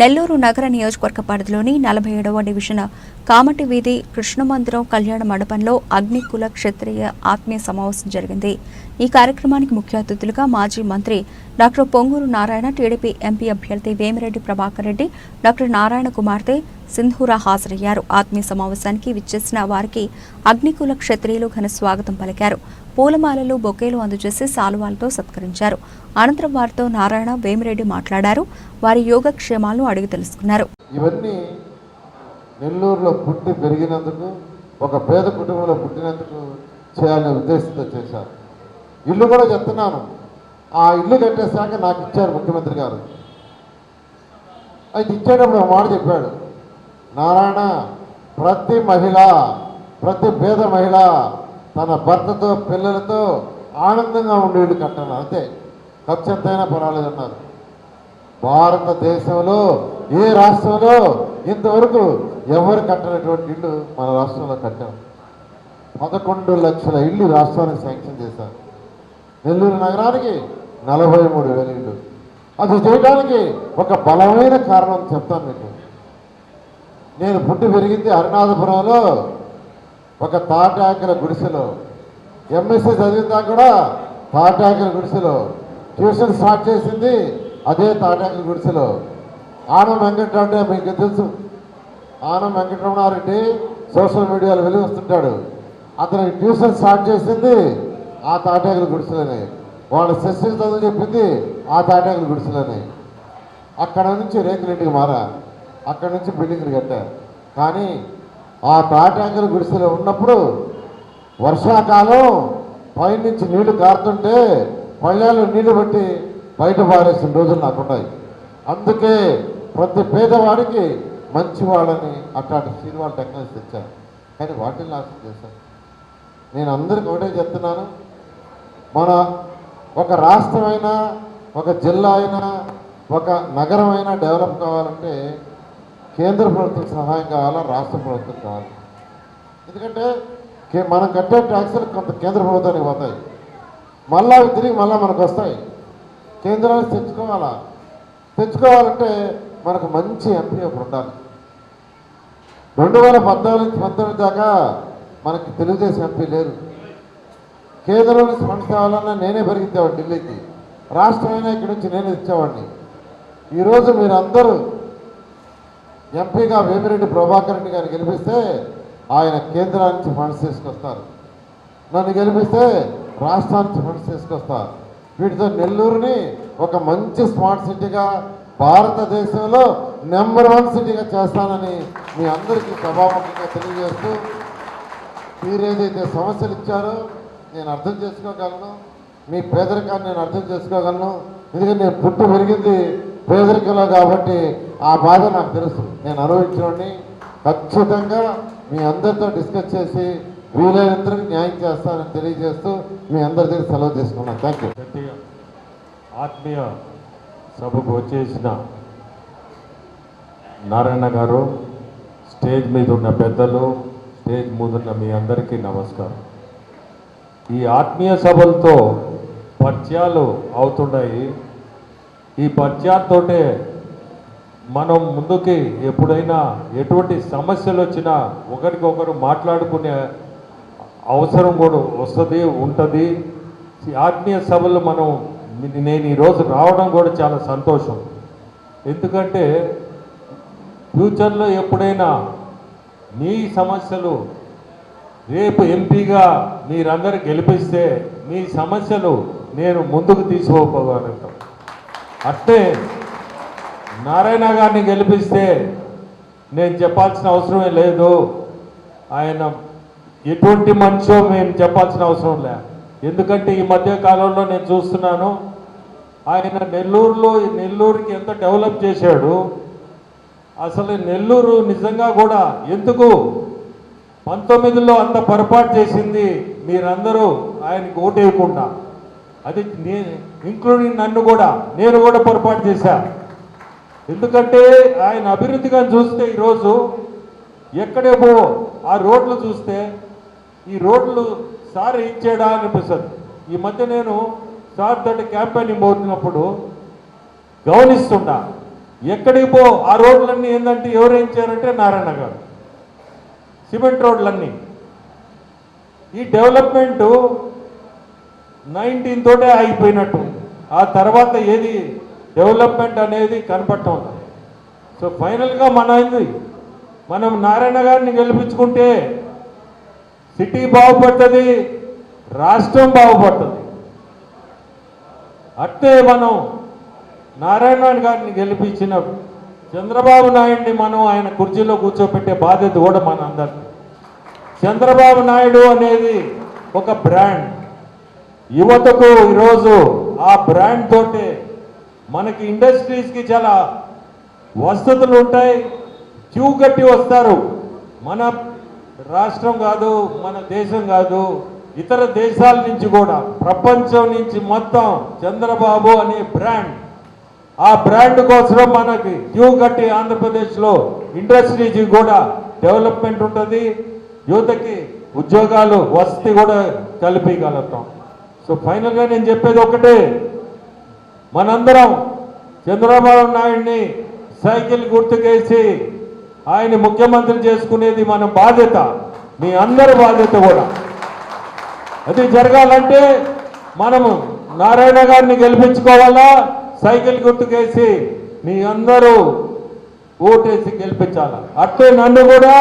నెల్లూరు నగర నియోజకవర్గ పరిధిలోని నలభై ఏడవ డివిజన్ కామటి వీధి కృష్ణమందిరం కళ్యాణ మండపంలో అగ్నికుల క్షత్రియ ఆత్మీయ సమావేశం జరిగింది. ఈ కార్యక్రమానికి ముఖ్య అతిథులుగా మాజీ మంత్రి doctor Ponguru Narayana TDP MP అభ్యర్థి వేమిరెడ్డి ప్రభాకర్ రెడ్డి డాక్టర్ నారాయణ కుమార్తె సింధూరా హాజరయ్యారు. ఆత్మీయ సమావేశానికి విచ్చేసిన వారికి అగ్నికుల క్షత్రియులు ఘన స్వాగతం పలికారు. పూలమాలలు బొకేలు అందజేసి సాలువాలతో సత్కరించారు. అనంతరం వారితో నారాయణ వేమిరెడ్డి మాట్లాడారు. వారి యోగక్షేమాలను అడిగి తెలుసుకున్నారు. ఇవన్నీ నెల్లూరులో పుట్టి పెరిగినందుకు ఒక పేద కుటుంబంలో పుట్టినందుకు చేయాలనే ఉద్దేశంతో చేశారు. ఇల్లు కూడా చెప్తున్నాను. ఆ ఇల్లు కట్టేశాక నాకు ఇచ్చారు ముఖ్యమంత్రి గారు. అయితే ఇచ్చేటప్పుడు ఒక మాట చెప్పాడు. నారాయణ ప్రతి మహిళ ప్రతి పేద మహిళ తన భర్తతో పిల్లలతో ఆనందంగా ఉండేవి ఇల్లు కట్టాలి. అంతే. ఖర్చు ఎంతైనా పర్వాలేదన్నారు భారతదేశంలో ఏ రాష్ట్రంలో ఇంతవరకు ఎవరు కట్టనటువంటి ఇల్లు మన రాష్ట్రంలో కట్టాం. పదకొండు లక్షల ఇల్లు రాష్ట్రానికి శాంక్షన్ చేశారు. నెల్లూరు నగరానికి నలభై మూడు వేల ఇల్లు. అది చేయడానికి ఒక బలమైన కారణం చెప్తాను మీకు. నేను పుట్టి పెరిగింది అరుణాధపురంలో ఒక తాటాకుల గుడిసెలో. ఎంఎస్సీ చదివిందా కూడా తాటాకుల గుడిసెలో. ట్యూషన్ స్టార్ట్ చేసింది అదే తాటాకుల గుడిసెలో. ఆనం వెంకటరెడ్డి మీకు తెలుసు. ఆనం వెంకటరమణారెడ్డి సోషల్ మీడియాలో వెళ్ళి వస్తుంటాడు. అతనికి ట్యూషన్ స్టార్ట్ చేసింది ఆ తాటాకుల గుడిసెలని. వాళ్ళ సెస్సులు చదువు చెప్పింది ఆ తాటాకుల గుడిసెలని. అక్కడ నుంచి రేకులింటికి మారా. అక్కడ నుంచి బిల్డింగ్లు కట్టారు. కానీ ఆ తాటాకుల గుడిసెలో ఉన్నప్పుడు వర్షాకాలం పైనుంచి నీళ్ళు కారుతుంటే పళ్ళాలు నీళ్ళు బట్టి బయట పారేసిన రోజులు నాకున్నాయి. అందుకే ప్రతి పేదవాడికి మంచి వాళ్ళని అట్లాంటి శ్రీవాళ్ళ టెక్నాలజీ తెచ్చారు. కానీ వాటిని నాశనం చేశాను నేను అందరికి ఒకటే చెప్తున్నాను. మన ఒక రాష్ట్రమైనా ఒక జిల్లా అయినా ఒక నగరం అయినా డెవలప్ కావాలంటే కేంద్ర ప్రభుత్వం సహాయం కావాలా? రాష్ట్ర ప్రభుత్వం కావాలి? ఎందుకంటే కే- మనం కట్టే ట్యాక్సులు కొంత కేంద్ర ప్రభుత్వానికి పోతాయి. మళ్ళా అవి తిరిగి మళ్ళీ మనకు వస్తాయి. కేంద్రాన్ని తెచ్చుకోవాలా? తెచ్చుకోవాలంటే మనకు మంచి ఎంపీ ఒకరు ఉండాలి. రెండు వేల పద్నాలుగు నుంచి పంతొమ్మిది దాకా మనకి తెలుగుదేశం ఎంపీ లేరు. కేంద్రం నుంచి ఫండ్స్ కావాలన్నా నేనే పెరిగిద్దేవాడిని ఢిల్లీకి. రాష్ట్రమైనా ఇక్కడి నుంచి నేనే ఇచ్చేవాడిని ఈరోజు మీరందరూ ఎంపీగా వేమిరెడ్డి ప్రభాకర్ రెడ్డి గారిని గెలిపిస్తే ఆయన కేంద్రానికి ఫండ్స్ తీసుకొస్తారు. నన్ను గెలిపిస్తే రాష్ట్రానికి ఫండ్స్ తీసుకొస్తారు. వీటితో నెల్లూరుని ఒక మంచి స్మార్ట్ సిటీగా భారతదేశంలో నెంబర్ వన్ సిటీగా చేస్తానని మీ అందరికీ సభాముఖంగా తెలియజేస్తూ మీరు ఏదైతే సమస్యలు ఇచ్చారో నేను అర్థం చేసుకోగలను. మీ పేదరికాన్ని నేను అర్థం చేసుకోగలను. ఎందుకంటే నేను పుట్టి పెరిగింది పేదరికంలో కాబట్టి ఆ బాధ నాకు తెలుసు. నేను అనుభవించడాన్ని ఖచ్చితంగా మీ అందరితో డిస్కస్ చేసి వీలైనంతరకు న్యాయం చేస్తానని తెలియజేస్తూ మీ అందరి దగ్గర సెలవు తీసుకున్నాను. థ్యాంక్ యూ ఆత్మీయ సభకు వచ్చేసిన నారాయణ గారు స్టేజ్ మీద ఉన్న పెద్దలు స్టేజ్ ముందున్న మీ అందరికీ నమస్కారం. ఈ ఆత్మీయ సభలతో పరిచయాలు అవుతున్నాయి. ఈ పరిచయాలతోటే మనం ముందుకి ఎప్పుడైనా ఎటువంటి సమస్యలు వచ్చినా ఒకరికొకరు మాట్లాడుకునే అవసరం కూడా వస్తుంది ఉంటుంది. ఆత్మీయ సభలు మనం నేను ఈరోజు రావడం కూడా చాలా సంతోషం. ఎందుకంటే ఫ్యూచర్లో ఎప్పుడైనా మీ సమస్యలు రేపు ఎంపీగా మీరందరూ గెలిపిస్తే మీ సమస్యలు నేను ముందుకు తీసుకోపోగలుగుతాను. అట్టే నారాయణ గారిని గెలిపిస్తే నేను చెప్పాల్సిన అవసరమే లేదు. ఆయన ఎటువంటి మనిషో మేము చెప్పాల్సిన అవసరం లే. ఎందుకంటే ఈ మధ్య కాలంలో నేను చూస్తున్నాను ఆయన నెల్లూరులో నెల్లూరుకి ఎంత డెవలప్ చేశాడు. అసలు నెల్లూరు నిజంగా కూడా ఎందుకు? పంతొమ్మిదిలో అంత పొరపాటు చేసింది మీరందరూ ఆయనకు ఓటేయకుండా. అది నే ఇంక్లూడింగ్ నన్ను కూడా నేను కూడా పొరపాటు చేశాను ఎందుకంటే ఆయన అభివృద్ధిగా చూస్తే ఈరోజు ఎక్కడేమో ఆ రోడ్లు చూస్తే ఈ రోడ్లు సార్ ఇచ్చేడా అనిపిస్తుంది. ఈ మధ్య నేను సార్ తోటి క్యాంపెయినింగ్ పోతున్నప్పుడు గమనిస్తున్నా ఎక్కడికి పో ఆ రోడ్లన్నీ ఏంటంటే ఎవరు ఏం చేయారంటే నారాయణ గారు. సిమెంట్ రోడ్లన్నీ. ఈ డెవలప్మెంటు నైన్టీన్ తోటే ఆగిపోయినట్టు. ఆ తర్వాత ఏది డెవలప్మెంట్ అనేది కనపడటం. సో ఫైనల్గా మన మనం నారాయణ గారిని గెలిపించుకుంటే సిటీ బాగుపడుతుంది రాష్ట్రం బాగుపడుతుంది. అట్టే మనం నారాయణ గారిని గెలిపించిన చంద్రబాబు నాయుడిని మనం ఆయన కుర్చీలో కూర్చోబెట్టే బాధ్యత కూడా మన అందరికీ చంద్రబాబు నాయుడు అనేది ఒక బ్రాండ్. యువతకు ఈరోజు ఆ బ్రాండ్ తోటే మనకి ఇండస్ట్రీస్కి చాలా వసతులు ఉంటాయి. క్యూ కట్టి వస్తారు. మన రాష్ట్రం కాదు మన దేశం కాదు ఇతర దేశాల నుంచి కూడా ప్రపంచం నుంచి మొత్తం చంద్రబాబు అనే బ్రాండ్. ఆ బ్రాండ్ కోసం మనకి క్యూ కట్టి ఆంధ్రప్రదేశ్లో ఇండస్ట్రీస్కి కూడా డెవలప్మెంట్ ఉంటుంది. యువతకి ఉద్యోగాలు వసతి కూడా కల్పించగలుగుతాం సో ఫైనల్గా నేను చెప్పేది ఒకటే. మనందరం చంద్రబాబు నాయుడిని సైకిల్ గుర్తుకేసి ఆయన ముఖ్యమంత్రి చేసుకునేది మన బాధ్యత మీ అందరి బాధ్యత కూడా. అది జరగాలంటే మనము నారాయణ గారిని గెలిపించుకోవాలా? సైకిల్ గుర్తుకేసి మీ అందరూ ఓటేసి గెలిపించాలా? అట్లే నన్ను కూడా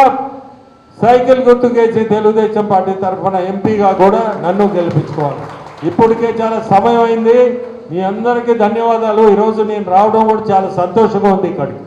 సైకిల్ గుర్తుకేసి తెలుగుదేశం పార్టీ తరఫున ఎంపీగా కూడా నన్ను గెలిపించుకోవాలి. ఇప్పటికే చాలా సమయం అయింది. మీ అందరికీ ధన్యవాదాలు. ఈరోజు నేను రావడం కూడా చాలా సంతోషంగా ఉంది ఇక్కడికి.